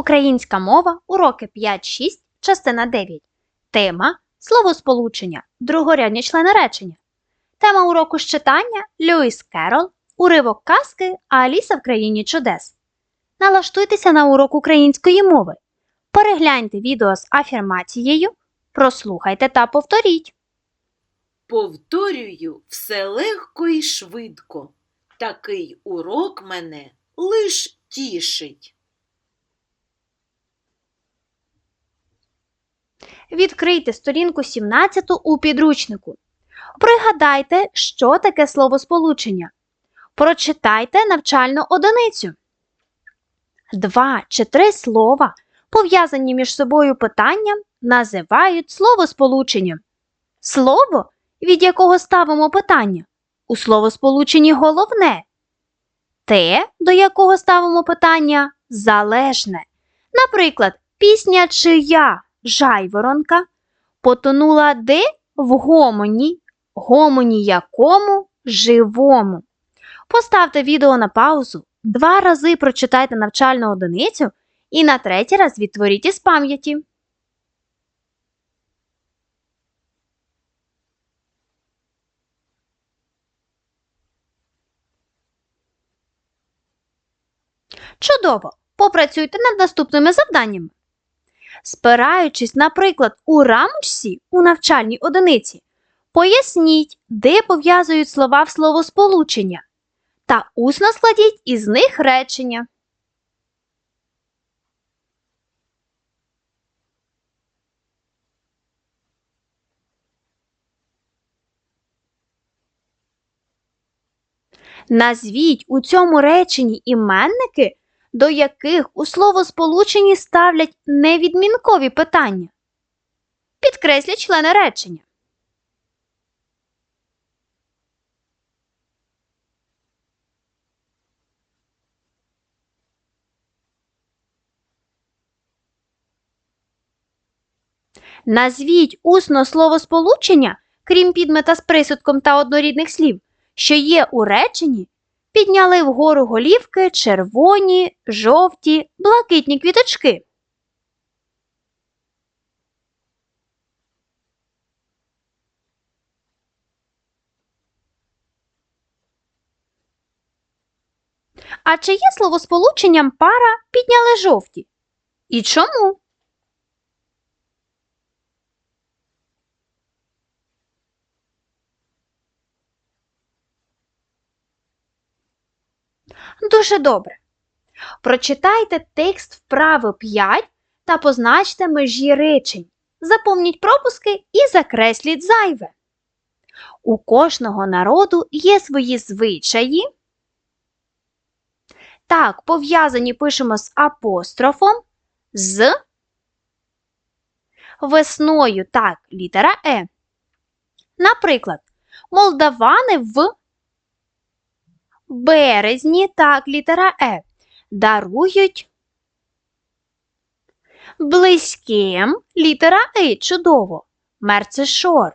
Українська мова, уроки 5-6, частина 9. Тема словосполучення, другорядні члени речення. Тема уроку з читання Льюіс Керол, уривок казки Аліса в країні чудес. Налаштуйтеся на урок української мови. Перегляньте відео з афірмацією, прослухайте та повторіть. Повторюю все легко і швидко. Такий урок мене лиш тішить. Відкрийте сторінку 17 у підручнику. Пригадайте, що таке словосполучення. Прочитайте навчальну одиницю. Два чи три слова, пов'язані між собою питанням, називають словосполученням. Слово, від якого ставимо питання, у словосполученні головне. Те, до якого ставимо питання, залежне. Наприклад, пісня чия жайворонка потонула де в гомоні, гомоні якому живому. Поставте відео на паузу, два рази прочитайте навчальну одиницю і на третій раз відтворіть із пам'яті. Чудово! Попрацюйте над наступними завданнями. Спираючись, наприклад, у рамочці у навчальній одиниці, поясніть, де пов'язують слова в словосполучення, та усно складіть із них речення. Назвіть у цьому реченні іменники, до яких у словосполученні ставлять невідмінкові питання. Підкресліть члени речення. Назвіть усно словосполучення, крім підмета з присудком та однорідних слів, що є у реченні, підняли вгору голівки червоні, жовті, блакитні квіточки. А чи є словосполученням пара підняли жовті? І чому? Дуже добре. Прочитайте текст вправо 5 та позначте межі речень. Заповніть пропуски і закресліть зайве. У кожного народу є свої звичаї. Так, пов'язані пишемо з апострофом, з весною, так, літера Е. Наприклад, молдавани в березні, так, літера Е, дарують близьким літера И, чудово, мерцешор.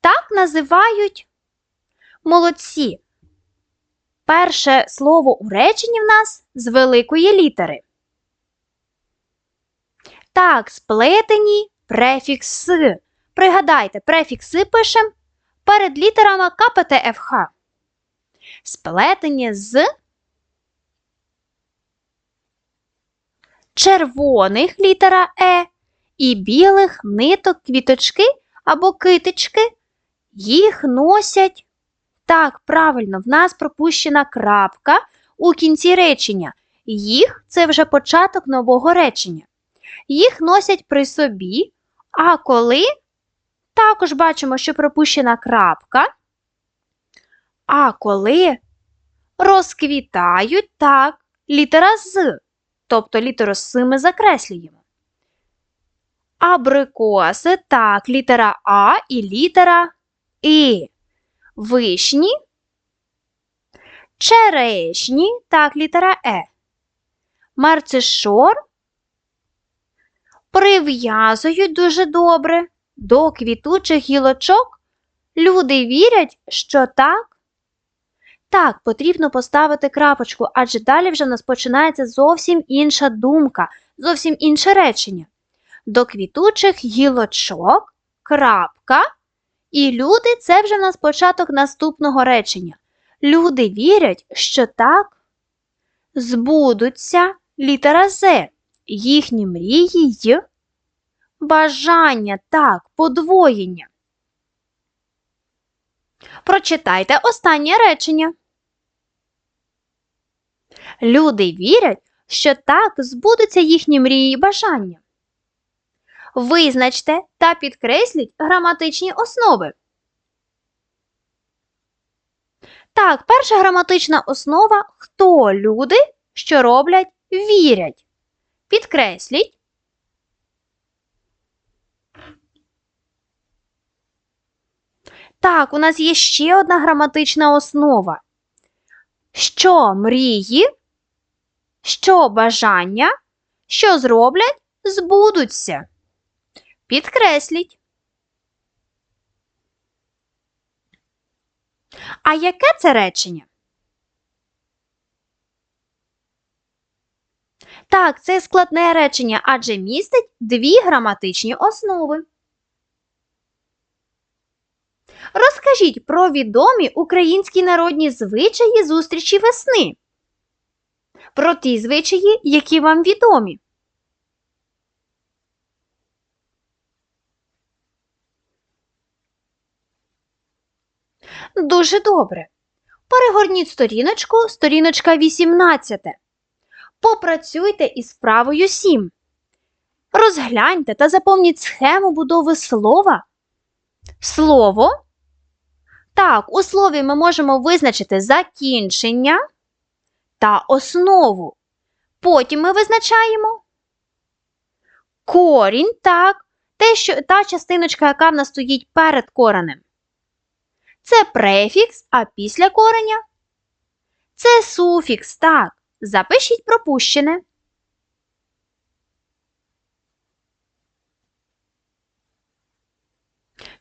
Так називають молодці. Перше слово у реченні в нас з великої літери. Так, сплетені префікс «с». Пригадайте, префікси пишемо перед літерами КПТФХ сплетені з червоних літера Е і білих ниток квіточки або китички. Їх носять. Так, правильно, в нас пропущена крапка у кінці речення. Їх це вже початок нового речення. Їх носять при собі, а коли також бачимо, що пропущена крапка. А коли розквітають так, літера з, тобто літеру з ми закреслюємо. Абрикоси так, літера А і літера І. Вишні, черешні, так, літера Е. Марцишор прив'язують дуже добре до квітучих гілочок. Люди вірять, що так Так, потрібно поставити крапочку, адже далі вже в нас починається зовсім інша думка, зовсім інше речення. До квітучих гілочок, крапка. І люди це вже в нас початок наступного речення. Люди вірять, що так збудуться літера З, їхні мрії й бажання, так, подвоєння. Прочитайте останнє речення. Люди вірять, що так збудуться їхні мрії й бажання. Визначте та підкресліть граматичні основи. Так, перша граматична основа хто люди, що роблять, вірять. Підкресліть. Так, у нас є ще одна граматична основа. Що мрії, що бажання, що зроблять, збудуться. Підкресліть. А яке це речення? Так, це складне речення, адже містить дві граматичні основи. Розкажіть про відомі українські народні звичаї зустрічі весни. Про ті звичаї, які вам відомі. Дуже добре. Перегорніть сторіночку, сторіночка 18. Попрацюйте із вправою 7. Розгляньте та заповніть схему будови слова. Слово. Так, у слові ми можемо визначити закінчення та основу. Потім ми визначаємо корінь, так, те, що, та частиночка, яка в нас стоїть перед коренем. Це префікс, а після кореня це суфікс, так. Запишіть пропущене.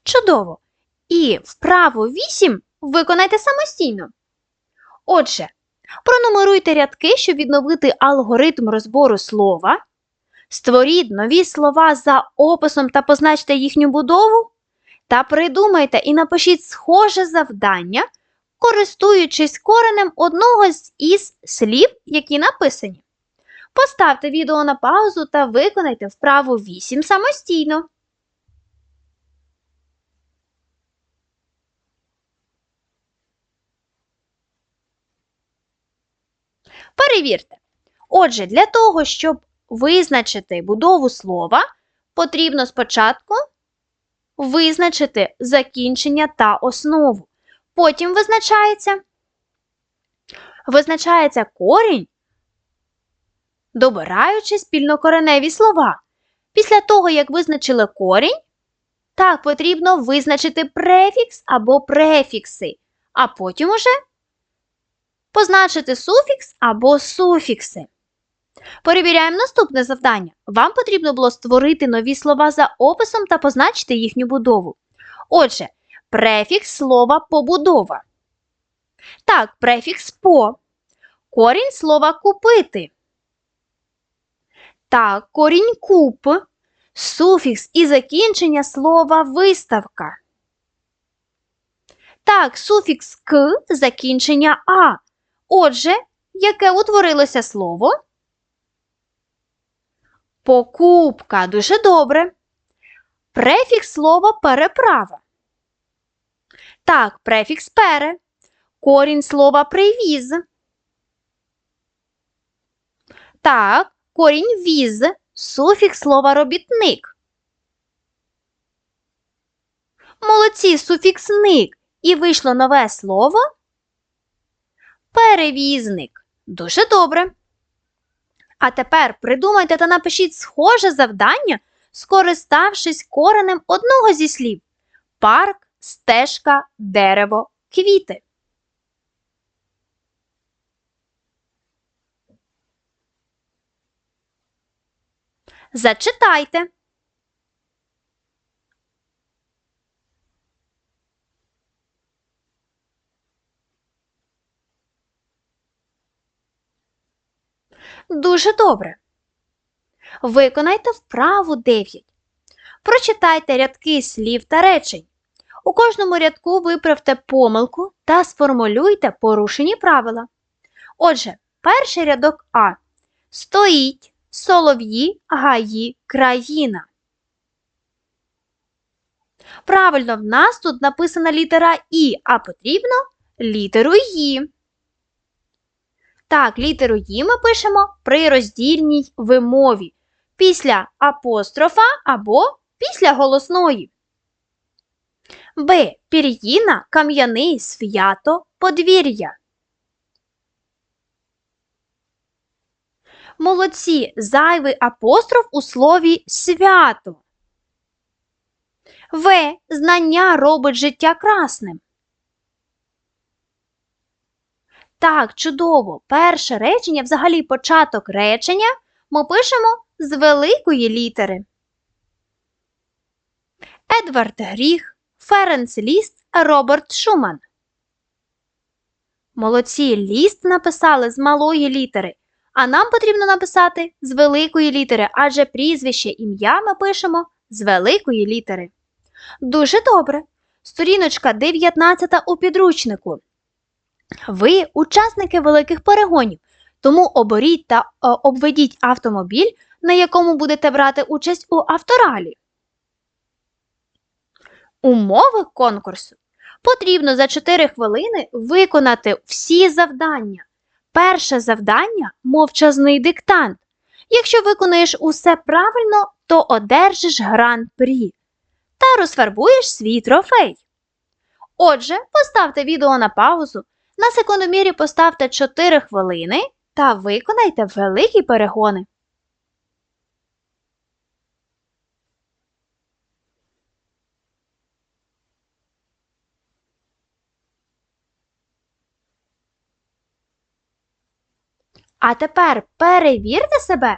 Чудово! І вправо 8 виконайте самостійно. Отже, пронумеруйте рядки, щоб відновити алгоритм розбору слова. Створіть нові слова за описом та позначте їхню будову. Та придумайте і напишіть схоже завдання, користуючись коренем одного із слів, які написані. Поставте відео на паузу та виконайте вправу 8 самостійно. Перевірте. Отже, для того, щоб визначити будову слова, потрібно спочатку визначити закінчення та основу. Потім визначається, визначається корінь, добираючи спільнокореневі слова. Після того, як визначили корінь, так потрібно визначити префікс або префікси, а потім уже позначити суфікс або суфікси. Перевіряємо наступне завдання. Вам потрібно було створити нові слова за описом та позначити їхню будову. Отже, префікс слова побудова. Так, префікс по. Корінь слова купити. Так, корінь куп. Суфікс і закінчення слова виставка. Так, суфікс к закінчення а. Отже, яке утворилося слово? Покупка. Дуже добре. Префікс слова переправа. Так, префікс пере. Корінь слова привіз. Так, корінь віз. Суфікс слова робітник. Молодці суфікс ник. І вийшло нове слово. Перевізник. Дуже добре. А тепер придумайте та напишіть схоже завдання, скориставшись коренем одного зі слів: парк, стежка, дерево, квіти. Зачитайте. Дуже добре. Виконайте вправу 9. Прочитайте рядки слів та речень. У кожному рядку виправте помилку та сформулюйте порушені правила. Отже, перший рядок А. Стоїть солов'ї гаї країна. Правильно, в нас тут написана літера І, а потрібно літеру Ї. Так, літеру «Ї» ми пишемо при роздільній вимові після апострофа або після голосної. Б. Пір'їна, кам'яний, свято, подвір'я. Молодці, зайвий апостроф у слові свято. В. Знання робить життя красним. Так, чудово. Перше речення, взагалі початок речення, ми пишемо з великої літери. Едвард Гріх, Ференц Ліст, Роберт Шуман. Молодці ліст написали з малої літери, а нам потрібно написати з великої літери, адже прізвище ім'я ми пишемо з великої літери. Дуже добре. Сторіночка 19 у підручнику. Ви учасники великих перегонів, тому оберіть та е, обведіть автомобіль, на якому будете брати участь у авторалі. Умови конкурсу. Потрібно за 4 хвилини виконати всі завдання. Перше завдання мовчазний диктант. Якщо виконаєш усе правильно, то одержиш гран-прі та розфарбуєш свій трофей. Отже, поставте відео на паузу, на секундомірі поставте 4 хвилини та виконайте великі перегони. А тепер перевірте себе.